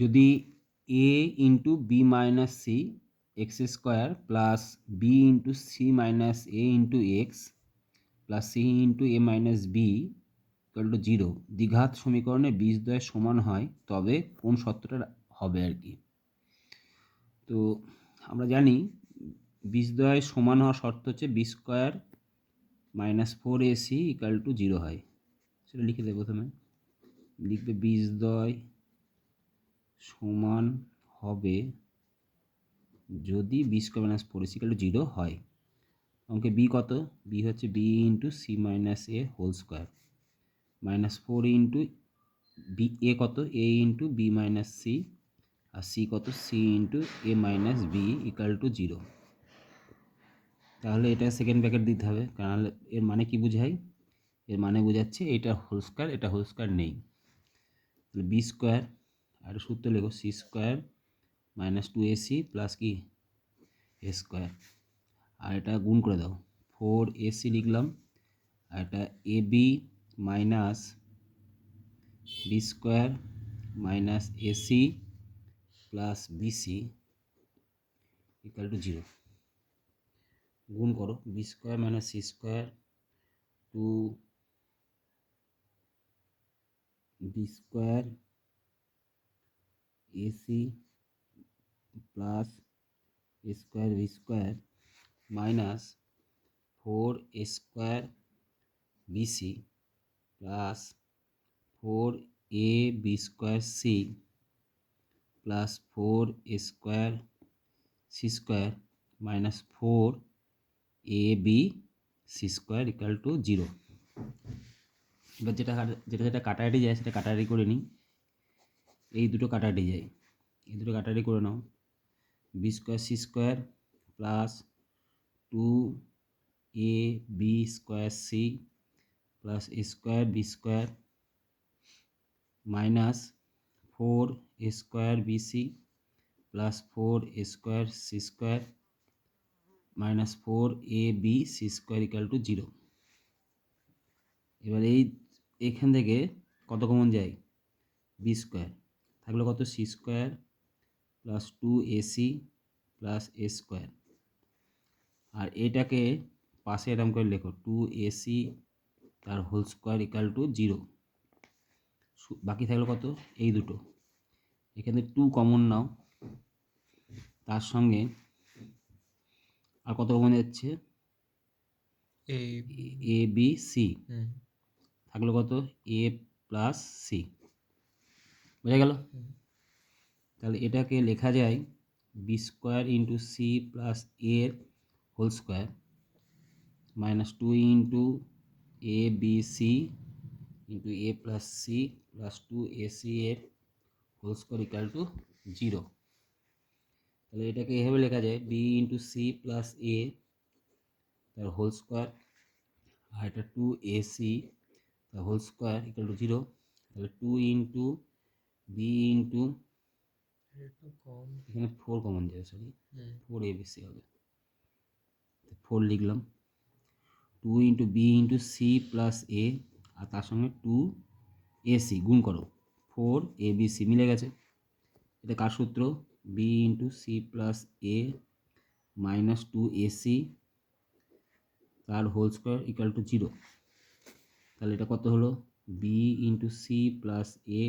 যদি A into B minus C x square plus B into C minus A into x plus C into A minus B equal to zero দ্বিঘাত সমীকরণে বীজদ্বয় সমান হয়, তবে কোন সত্যটা হবে আর কি? তো আমরা জানি বীজদ্বয় সমান হওয়ার শর্ত হচ্ছে B square minus four AC equal to zero হয়। সেটা লিখে দেবো প্রথমে। লিখবে বীজদ্বয় সমান হবে যদি B square minus four equal to zero হয়। অঙ্কে বি কত? বি হচ্ছে B into C minus A whole square minus four into B A কত? A into B minus C R C কত? C into A minus B equal to zero তাহলে এটা second bracket দিতে হবে। কারণ এর মানে কি বোঝায় এর মানে বোঝাচ্ছে এটা হোল স্কোয়ার এটা হোল স্কোয়ার নেই। বি স্কোয়ার আর সূত্র লেখো C square minus two AC plus কি? এ স্কোয়ার আর এটা গুণ করে দাও ফোর এসি লিখলাম, আর এটা A B minus B square minus AC plus BC equal to zero গুণ করো B square minus C square two B square AC plus square B square minus four square BC plus four A B square C plus four square C square minus four A B C square equal to zero এবার যেটা যেটা যেটা কাটাকাটি যায় সেটা কাটাকাটি করে নিই। এই দুটো কাটাকাটি যায় এই দুটো কাটাকাটি করে নাও। B square C square plus two A B square C plus A square B square minus four A square B C plus four A square C square minus four A B C square equal to zero এবার এই, এখান থেকে কত common যায়? B square থাকল কত? C square plus two AC plus A square আর এটাকে পাশে এরকম করে লেখো টু এসি তার whole square equal to zero বাকি থাকল কত? এই দুটো। এখানে টু কমন নাও। তার সঙ্গে আর কত কমন যাচ্ছে? এ বি সি থাকল কত? এ প্লাস সি বোঝা গেল। তাহলে এটাকে লেখা যায় B square into C plus এর whole square minus two into A B C into A plus C plus two A C এর whole square equal to zero তাহলে এটাকে এভাবে লেখা যায় B into C plus A তার whole square আর এটা টু এ সি তার whole square equal to zero তাহলে টু ইন্টু বি ইন্টু এখানে ফোর কমন যাবে সরি ফোর এ বেশি হবে। ফোর লিখলাম। Two into B into C plus A আর তার সঙ্গে টু এ সি গুণ করো। ফোর এ বি সি মিলে গেছে। এটা কার সূত্র? B into C plus A minus two A C তার whole square equal to zero তাহলে এটা কত হলো? B into C plus A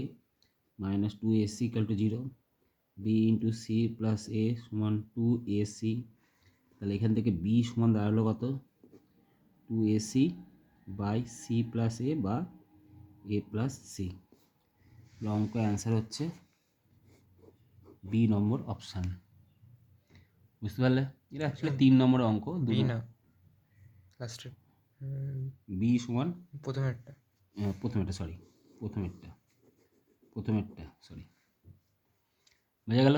minus two A C equal to zero B into C plus A সমান two A C তাহলে এখান থেকে B সমান দাঁড়াল কত? Two A C by C plus A বা এ প্লাস সি অঙ্ক answer হচ্ছে বি নম্বর অপশান বুঝতে পারলে? এটা অ্যাকচুয়ালি তিন নম্বর অঙ্ক বি না লাস্টে বি সমান প্রথমেরটা। আহ, প্রথমেরটা সরি প্রথমেরটা। প্রথমেরটা সরি বোঝা গেল?